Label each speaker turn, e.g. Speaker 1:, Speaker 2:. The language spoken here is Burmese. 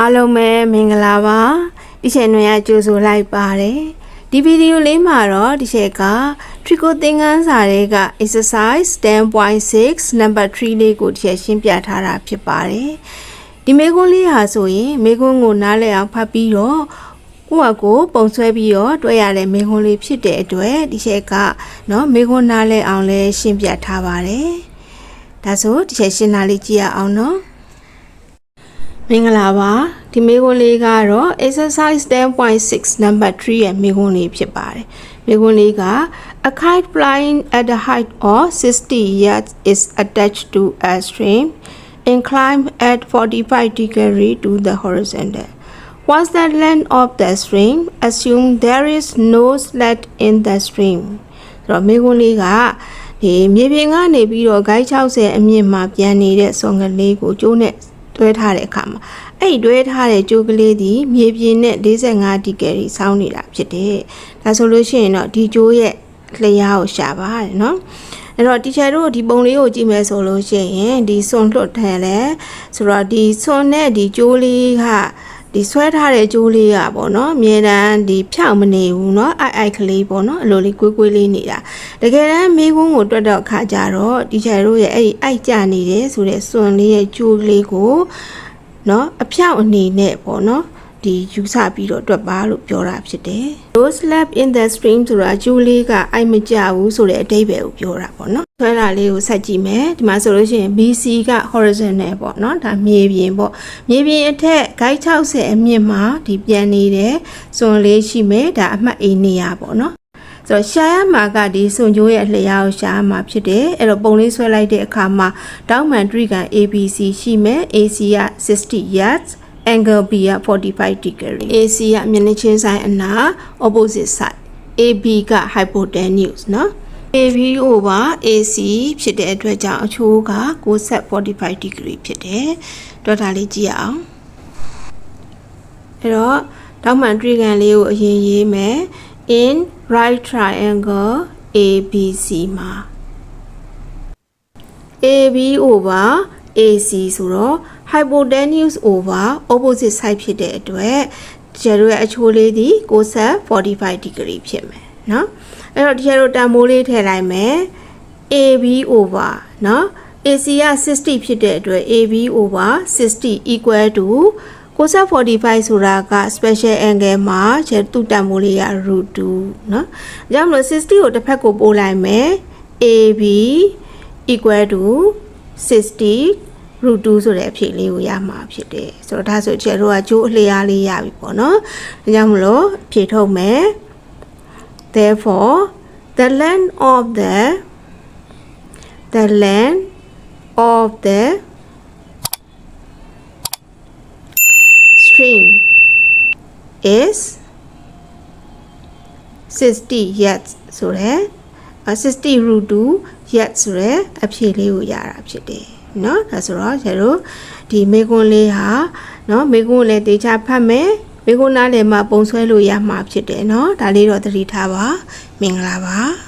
Speaker 1: အားလုံးပဲမင်္ဂလာပါဒီချက်နွေရကြိုဆိုလိုက်ပါတယ်ဒီဗီဒီယိုလေးမှာတော့ဒီချက်က Trico သင်ခန်းစာတွေက exercise 10.6 number 3လေးကိုဒီချက်ရှင်းပြထားတာဖြစ်ပါတယ်ဒီမေခွန်းလေးဟာဆိုရင်မေခွန်းကိုနားလည်အောင်ဖတ်ပြီးတော့ကိုယ့်အကိုပုံဆွဲပြီးတော့တွေ့ရတဲ့မေခွန်းလေးဖြစ်တဲ့အတွက်ဒီချက်ကเนาะမေခွန်းနားလည်အောင်လဲရှင်းပြထားပါတယ်ဒါဆိုဒီချက်ရှင်းတာလေးကြည့်ရအောင်เนาะ မင်္ဂလာပါဒီမေခွန်းလေးကတော့ exercise 10.6 number 3ရဲ့မေခွန်းလေးဖြစ်ပါတယ်မေခွန်းလေးက a kite flying at the height of 60 yards is attached to a string inclined at 45 degree to the horizontal what's the length of the string assume there is no slat in the string ဆိုတော့မေခွန်းလေးကဒီမြေပြင်ကနေပြီးတော့ guide 60အမြင့်မှာပြန်နေတဲ့ဆွန်ကလေးကိုကျိုးနဲ့ တွဲထားတဲ့အခါမှာအဲ့ဒီတွဲထားတဲ့ကြိုးကလေးဒီမြေပြင်နဲ့45ဒီဂရီစောင်းနေတာဖြစ်တယ်။ဒါဆိုလို့ရှိရင်တော့ဒီကြိုးရဲ့လျှာကိုရှာပါတယ်နော်။အဲ့တော့တီချာတို့ဒီပုံလေးကိုကြည့်မယ်ဆိုလို့ရှိရင်ဒီစွန်လွတ်ထဲလဲဆိုတော့ဒီစွန်နဲ့ဒီကြိုးလေးကဒီဆွဲထားတဲ့ကြိုးလေးကပေါ့နော်အမြဲတမ်းဒီဖြောက်မနေဘူးเนาะအိုက်အိုက်ကလေးပေါ့နော်အလိုလေးကွေးကွေးလေးနေတာတ ကယ်တမ်းမေးခွန်းကိုတွက်တော့ခါကြတော့ဒီချာတို့ရဲ့အဲ့ဒီအိုက်ကြနေတယ်ဆိုတဲ့စွန်လေးရဲ့ကြိုးလေးကိုเนาะအဖြောက်အနေနဲ့ပေါ့နော်ဒီယူဆပြီးတော့တွက်ပါလို့ပြောတာဖြစ်တယ်။ Those lap in the stream ဆိုတာကျိုးလေးကအိုက်မကြဘူးဆိုတဲ့အတိတ်ပဲကိုပြောတာပေါ့နော်။ဆွဲတာလေးကိုဆက်ကြည့်မယ်။ဒီမှာဆိုလို့ရှိရင် BC က horizontal ပေါ့နော်။ဒါမြေပြင်ပေါ့။မြေပြင်အထက် guide 60အမြင့်မှာဒီပြန်နေတဲ့စွန်လေးရှိမယ်။ဒါအမှတ် A နေရပေါ့နော်။ ဆိုတော့ရှာရမှာကဒီစွန်ကျိုးရဲ့အလျားကိုရှာရမှာဖြစ်တယ်အဲ့တော့ပုံလေးဆွဲလိုက်တဲ့အခါမှာတောင်းမှန်3ကန် ABC ရှိမယ် AC က60 yards angle B က45 degree AC ကမျက်နှာချင်းဆိုင်အနာ opposite side AB က hypotenuse เนาะ AB over AC ဖြစ်တဲ့အတွက်ကြောင့်အချိုးက60 45 degree ဖြစ်တယ်တွက်တာလေးကြည့်ရအောင်အဲ့တော့တောက်မှန် triangle လေးကိုအရင်ရေးမယ် in right triangle ABC မှာ AB over AC ဆိုတော့ hypotenuse over opposite side ဖြစ်တဲ့အတွက်ကျယ်တို့ရဲ့အချိုးလေးဒီ60 45 degree ဖြစ်မယ်เนาะအဲ့တော့ကျယ်တို့တန်မိုးလေးထည့်လိုက်မယ် AB over เนาะ AC က60ဖြစ်တဲ့အတွက် AB over 60 equal to 60 45ဆိုတာက special angle မှာကျယ်သူ့တန်မိုးလေးက √2 เนาะဒါကြောင့်မလို့60ကိုတစ်ဖက်ကိုပို့လိုက်မယ် AB equal to 60 root 2ဆိုတဲ့အဖြေလေးကိုရမှာဖြစ်တယ်ဆိုတော့ဒါဆိုကျတို့ကဂျိုးအလျားလေးရပြီပေါ့နော်ဒါကြောင့်မလို့အဖြေထုတ်မယ် therefore the length of the the length of the string is 60 yards ဆိုတော့60 root 2 yards ဆိုရဲအဖြေလေးကိုရတာဖြစ်တယ်เนาะဒါဆိုတော့ကျတို့ဒီမေကွန်းလေးဟာเนาะမေကွန်းလည်းတေချာဖတ်မယ်မေကွန်းနားလည်းမှာပုံဆွဲလို့ရမှာဖြစ်တယ်เนาะဒါလေးတော့သတိထားပါမင်္ဂလာပါ